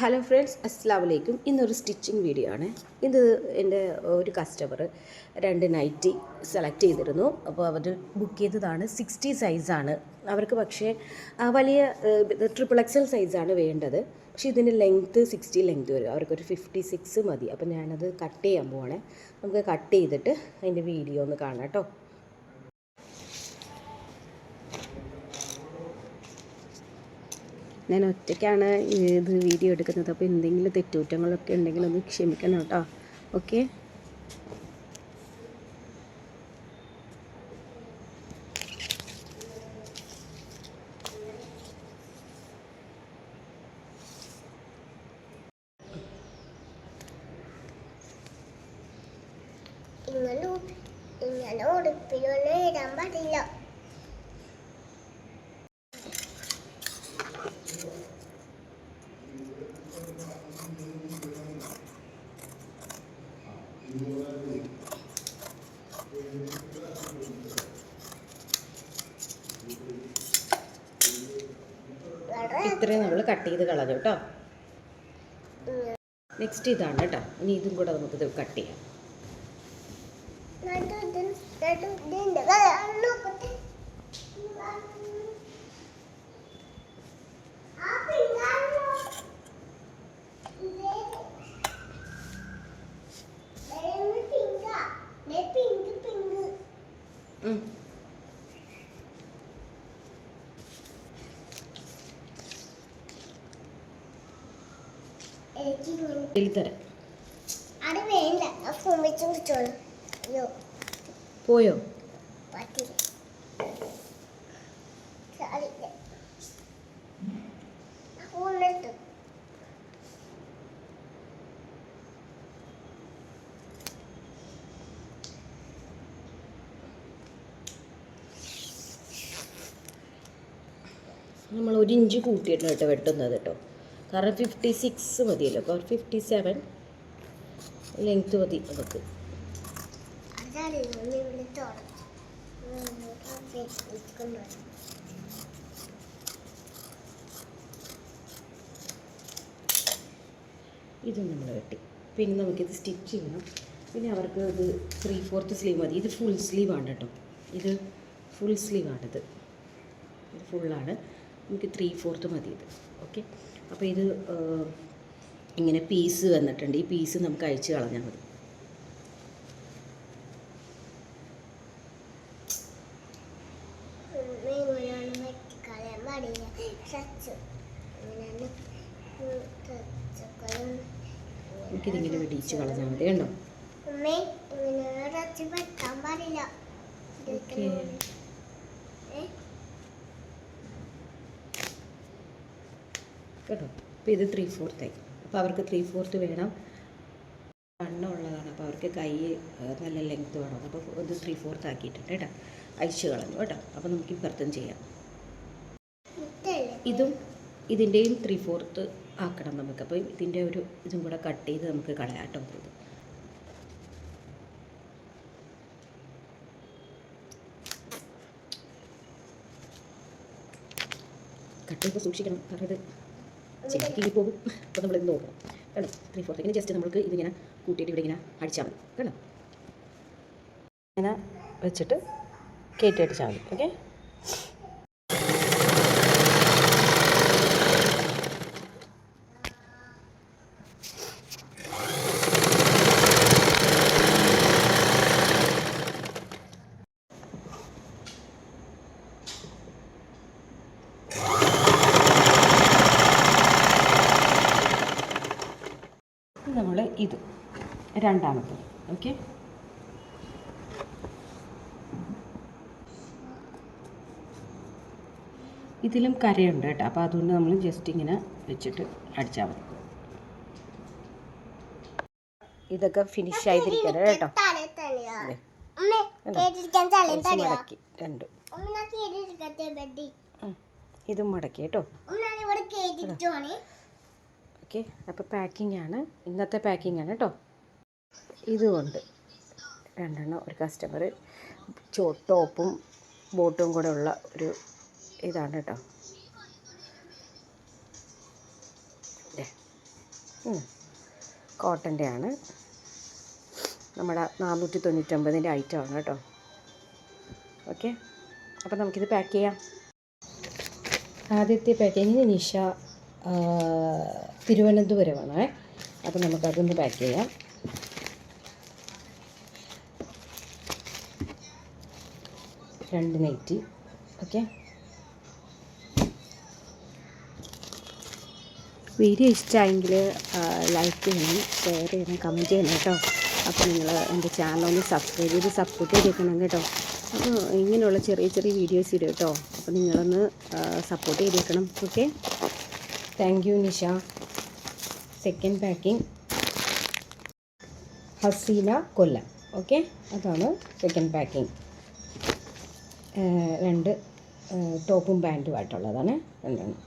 Hello friends അസ്സാം വലൈക്കും ഇന്നൊരു സ്റ്റിച്ചിങ് വീഡിയോ ആണ്. ഇത് എന്റെ ഒരു കസ്റ്റമർ രണ്ട് നൈറ്റി സെലക്ട് ചെയ്തിരുന്നു. അപ്പോൾ അവർ ബുക്ക് ചെയ്തതാണ്. സിക്സ്റ്റി സൈസാണ് അവർക്ക് പക്ഷേ വലിയ ട്രിപ്പിൾ എക്സൽ സൈസാണ് വേണ്ടത്. പക്ഷേ ഇതിന്റെ ലെങ്ത്ത് സിക്സ്റ്റി ലെങ്ത്ത് വരും. അവർക്കൊരു ഫിഫ്റ്റി സിക്സ് മതി. അപ്പോൾ ഞാനത് കട്ട് ചെയ്യാൻ പോവാണേ. നമുക്ക് കട്ട് ചെയ്തിട്ട് അതിന്റെ വീഡിയോ ഒന്ന് കാണാം കേട്ടോ. ഞാൻ ഒറ്റയ്ക്കാണ് ഇത് വീഡിയോ എടുക്കുന്നത്. അപ്പോൾ എന്തെങ്കിലും തെറ്റുകുറ്റങ്ങളൊക്കെ ഉണ്ടെങ്കിൽ ഒന്ന് ക്ഷമിക്കണം കേട്ടോ. ഓക്കെ ഇങ്ങനെ ഉടുപ്പ് ഇങ്ങനെ ഉടുപ്പിലൊന്നും ഇടാൻ പാടില്ല. ഇത്രയും നമ്മൾ കട്ട് ചെയ്ത് കളഞ്ഞു കേട്ടോ. നെക്സ്റ്റ് ഇതാണ് കേട്ടോ. ഇനി ഇതും കൂടെ നമുക്കിത് കട്ട് ചെയ്യാം. തരാം പോയോ? നമ്മൾ ഒരു ഇഞ്ച് കൂട്ടിയിട്ടാണ് കേട്ടോ വെട്ടുന്നത് കേട്ടോ. കാരണം ഫിഫ്റ്റി സിക്സ് മതിയല്ലോ. അപ്പോൾ ഫിഫ്റ്റി സെവൻ ലെങ്ത്ത് മതി നമുക്ക്. ഇതും നമ്മൾ വെട്ടി. പിന്നെ നമുക്കിത് സ്റ്റിച്ച് ചെയ്യണം. പിന്നെ അവർക്ക് ഇത് ത്രീ ഫോർത്ത് സ്ലീവ് മതി. ഇത് ഫുൾ സ്ലീവ് ആണ് കേട്ടോ. ഇത് ഫുൾ സ്ലീവ് ആണിത്. ഇത് ഫുള്ളാണ് നമുക്ക് ത്രീ ഫോർത്ത് മതി ഇത് ഓക്കെ അപ്പോൾ ഇത് ഇങ്ങനെ പീസ് വന്നിട്ടുണ്ട്. ഈ പീസ് നമുക്ക് അഴിച്ച് കളഞ്ഞാൽ മതി. എനിക്കിതിങ്ങനെ വെടിയിച്ച് കളഞ്ഞാൽ മതി കണ്ടോ? ഓക്കെ കേട്ടോ. അപ്പോൾ ഇത് ത്രീ ഫോർത്തായി അപ്പോൾ അവർക്ക് ത്രീ ഫോർത്ത് വേണം. വണ്ണമുള്ളതാണ് അപ്പോൾ അവർക്ക് കൈ നല്ല ലെങ്ത് വേണം. അപ്പോൾ ഇത് ത്രീ ഫോർത്ത് ആക്കിയിട്ടുണ്ട് കേട്ടോ. അഴിച്ച് കളഞ്ഞു കേട്ടോ. അപ്പോൾ നമുക്ക് ഇപ്പുറത്തും ചെയ്യാം. ഇതും ഇതിന്റെയും ത്രീ ഫോർത്ത് ആക്കണം നമുക്ക്. അപ്പോൾ ഇതിന്റെ ഒരു ഇതും കൂടെ കട്ട് ചെയ്ത് നമുക്ക് കളയാം കേട്ടോ. ഇത് കട്ട് ചെയ്യുമ്പോൾ സൂക്ഷിക്കണം. കാരണം ഇത് ചെക്കി പോകും. അപ്പോൾ നമ്മളിത് നോക്കണം? കേട്ടോ ത്രീ ഇങ്ങനെ ജസ്റ്റ് നമുക്ക് ഇതിങ്ങനെ കൂട്ടിയിട്ട് ഇവിടെ ഇങ്ങനെ അടിച്ചാൽ മതി. കേട്ടോ ഇങ്ങനെ വെച്ചിട്ട് കയറ്റി അടിച്ചാൽ മതി. ഓക്കെ നമ്മൾ ഇത് രണ്ടാമത്തത് ഓക്കെ ഇതിലും കരയുണ്ട് കേട്ടോ. അപ്പോൾ അതുകൊണ്ട് നമ്മൾ ജസ്റ്റ് ഇങ്ങനെ വെച്ചിട്ട് അടിച്ചാൽ മതി. ഇതൊക്കെ ഫിനിഷ് ആയിരിക്കണം കേട്ടോ? മടക്കി. രണ്ടും. ഇതും മടക്കി കേട്ടോ. ഓക്കെ അപ്പോൾ പാക്കിംഗ് ആണ്. ഇന്നത്തെ പാക്കിംഗ് ആണ് കേട്ടോ. ഇതുകൊണ്ട് രണ്ടെണ്ണം ഒരു കസ്റ്റമർ ടോപ്പും ബോട്ടും കൂടെ ഉള്ള ഒരു ഇതാണ് കേട്ടോ. കോട്ടന്റെ ആണ്. നമ്മുടെ നാനൂറ്റി തൊണ്ണൂറ്റൊമ്പതിന്റെ ആണ് കേട്ടോ ഓക്കെ അപ്പോൾ നമുക്കിത് പാക്ക് ചെയ്യാം. ആദ്യത്തെ പാക്കിങ്ങിന് നിഷ തിരുവനന്തപുരമാണ്. അപ്പോൾ നമുക്കതൊന്ന് പാക്ക് ചെയ്യാം. രണ്ട് നൈറ്റി ഓക്കെ വീഡിയോ ഇഷ്ടമായെങ്കിൽ ലൈക്ക് ചെയ്യണം ഷെയർ ചെയ്യണം കമന്റ് ചെയ്യണം കേട്ടോ. അപ്പോൾ നിങ്ങൾ എന്റെ ചാനൽ ഒന്ന് സബ്സ്ക്രൈബ് ചെയ്ത് സപ്പോർട്ട് ചെയ്തിരിക്കണം കേട്ടോ. അപ്പോൾ ഇങ്ങനെയുള്ള ചെറിയ ചെറിയ വീഡിയോസ് ഇടും കേട്ടോ. അപ്പോൾ നിങ്ങളൊന്ന് സപ്പോർട്ട് ചെയ്തിരിക്കണം okay thank you Nisha. Second packing Haseena Kollam. Okay അതാണ് സെക്കൻഡ് പാക്കിംഗ് രണ്ട് ടോപ്പും പാന്റുമായിട്ടുള്ളതാണ്. രണ്ടെണ്ണം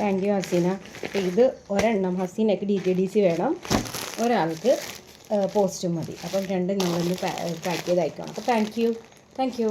താങ്ക് യു ഹസീന അപ്പോൾ ഇത് ഒരെണ്ണം ഹസീനയ്ക്ക് ഡി ടി ഡി സി വേണം. ഒരാൾക്ക് പോസ്റ്റും മതി. അപ്പം രണ്ടും ഞങ്ങളൊന്ന് പാക്ക് ചെയ്ത് അയക്കണം അപ്പോൾ താങ്ക് യു താങ്ക് യു